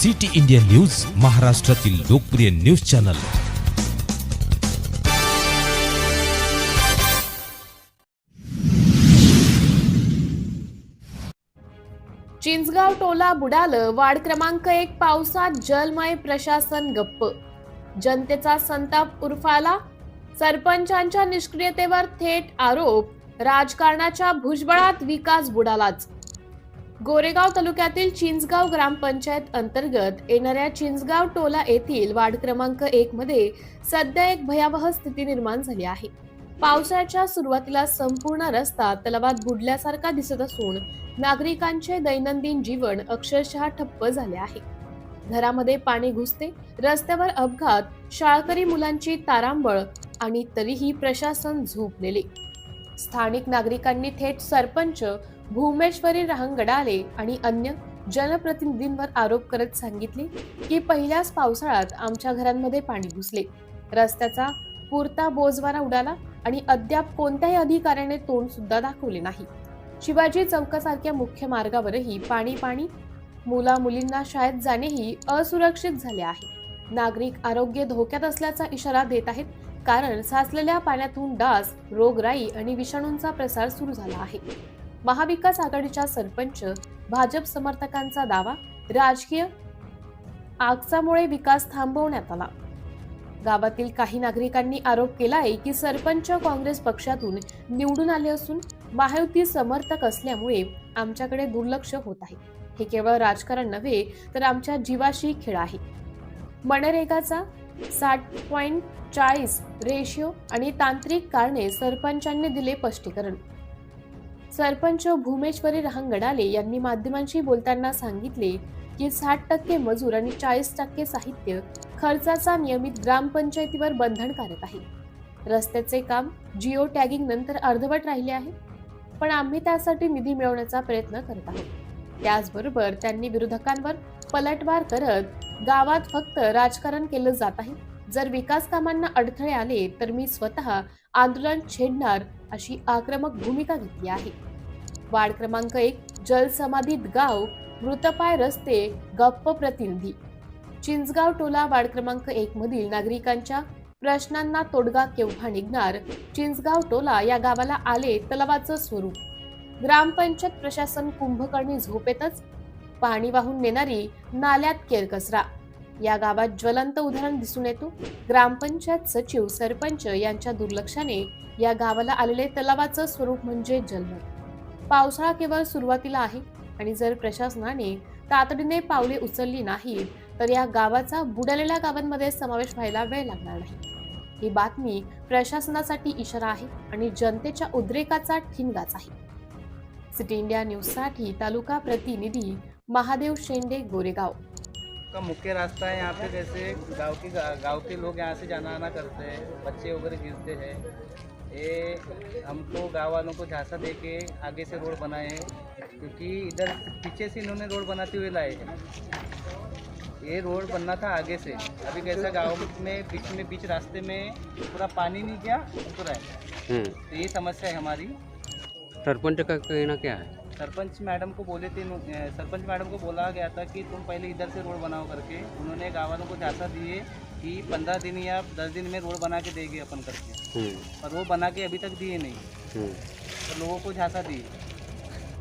City India news महाराष्ट्रातील लोकप्रिय news channel. Chinchgaon टोला बुडालं वाढ क्रमांक एक पावसात जलमय प्रशासन गप्प. जनतेचा संताप उर्फाला सरपंचांच्या निष्क्रियतेवर थेट आरोप राजकारणाच्या भुजबळात विकास बुडालाच. गोरेगाव तालुक्यातील चिंचगाव ग्रामपंचायत अंतर्गत येणाऱ्या चिंचगाव टोला येथील वार्ड क्रमांक एक मध्ये सध्या एक भयावह स्थिती निर्माण झाली आहे. पावसाच्या सुरुवातीला संपूर्ण रस्ता तलावात बुडल्यासारखा दिसत असून नागरिकांचे दैनंदिन जीवन अक्षरशः ठप्प झाले आहे. घरामध्ये पाणी घुसते रस्त्यावर अपघात शाळकरी मुलांची तारांबळ आणि तरीही प्रशासन झोपलेले. स्थानिक नागरिकांनी थेट सरपंच भूमेश्वरी रहांगडाले आणि अन्य जनप्रतिनिधींवर आरोप करत सांगितले की पहिल्याच पावसाळ्यात आमच्या घरांमध्ये पाणी घुसले. रस्त्याचा पुरता बोजवारा उडाला आणि अद्याप कोणत्याही अधिकाऱ्याने तोंड सुद्धा दाखवले नाही. शिवाजी चौकासारख्या मुख्य मार्गावरही पाणी पाणी मुला मुलींना शाळेत जाणेही असुरक्षित झाले आहे. नागरिक आरोग्य धोक्यात असल्याचा इशारा देत आहेत कारण साचलेल्या पाण्यातून डास रोगराई आणि विषाणूंचा प्रसार सुरू झाला आहे. महाविकास आघाडीच्या सरपंच भाजप समर्थकांचा दावा राजकीय आगचामुळे विकास थांबवण्यात आला. गावातील काही नागरिकांनी आरोप केला आहे की सरपंच काँग्रेस पक्षातून निवडून आले असून महायुती समर्थक असल्यामुळे आमच्याकडे दुर्लक्ष होत आहे. हे केवळ राजकारण नव्हे तर आमच्या जीवाशी खेळ आहे. मनरेगाचा साठ पॉईंट चाळीस रेशिओ आणि तांत्रिक कारणे सरपंचांनी दिले स्पष्टीकरण. सरपंच भूमेश्वरी रहांगडाले यांनी माध्यमांशी बोलताना सांगितले की साठ टक्के मजूर आणि चाळीस टक्के साहित्य खर्चाचा नियमित ग्रामपंचायतीवर बंधनकारक आहे. रस्त्याचे काम जिओ टॅगिंग नंतर अर्धवट राहिले आहे. पण आम्ही त्यासाठी निधी मिळवण्याचा प्रयत्न करत आहोत. त्याचबरोबर त्यांनी विरोधकांवर पलटवार करत गावात फक्त राजकारण केलं जात आहे. जर विकास कामांना अडथळे आले तर मी स्वतः आंदोलन छेडणार अशी आक्रमक भूमिका घेतली आहे. वार्ड क्रमांक एक जलसमाधीत गाव मृतपाय रस्ते गप्प प्रतिनिधी. चिंचगाव टोला वार्ड क्रमांक एक मधील नागरिकांच्या प्रश्नांना तोडगा केव्हा निघणार? चिंचगाव टोला या गावाला आले तलावाचं स्वरूप. ग्रामपंचायत प्रशासन कुंभकर्णी झोपेतच पाणी वाहून नेणारी नाल्यात केरकचरा. या गावात ज्वलंत उदाहरण दिसून येतो. ग्रामपंचायत सचिव सरपंच यांच्या दुर्लक्षाने या गावाला आलेले तलावाचं स्वरूप म्हणजे जलमय पावसाळा केवळ सुरुवातीला आहे आणि जर प्रशासनाने तातडीने पावले उचलली नाही तर या गावाचा बुडालेल्या गावांमध्ये समावेश व्हायला वेळ लागणार नाही. ही बातमी प्रशासनासाठी इशारा आहे आणि जनतेच्या उद्रेकाचा ठिणगाच आहे. सिटी इंडिया न्यूजसाठी तालुका प्रतिनिधी महादेव शेंडे गोरेगाव. का मुख्य रास्ता है यहाँ पे जैसे गाँव के गाँव के लोग यहाँ से जाना आना करते हैं बच्चे वगैरह गिरते हैं। ये हमको गाँव वालों को झांसा दे के आगे से रोड बनाए हैं क्योंकि इधर पीछे से इन्होंने रोड बनाते हुए लाए हैं। ये रोड बनना था आगे से। अभी कैसा गाँव में बीच में बीच रास्ते में पूरा पानी नहीं गया उतरा है। हम्म, तो ये समस्या है हमारी। सरपंच का कहना क्या है? सरपंच मैडम को बोले थे सरपंच मैडम को बोला गया था कि तुम पहले इधर से रोड बनाओ करके। उन्होंने गाँव वालों को झांसा दिए कि पंद्रह दिन या दस दिन में रोड बना के देंगे अपन करके। और पर वो बना के अभी तक दिए नहीं। और तो लोगों को झांसा दिए।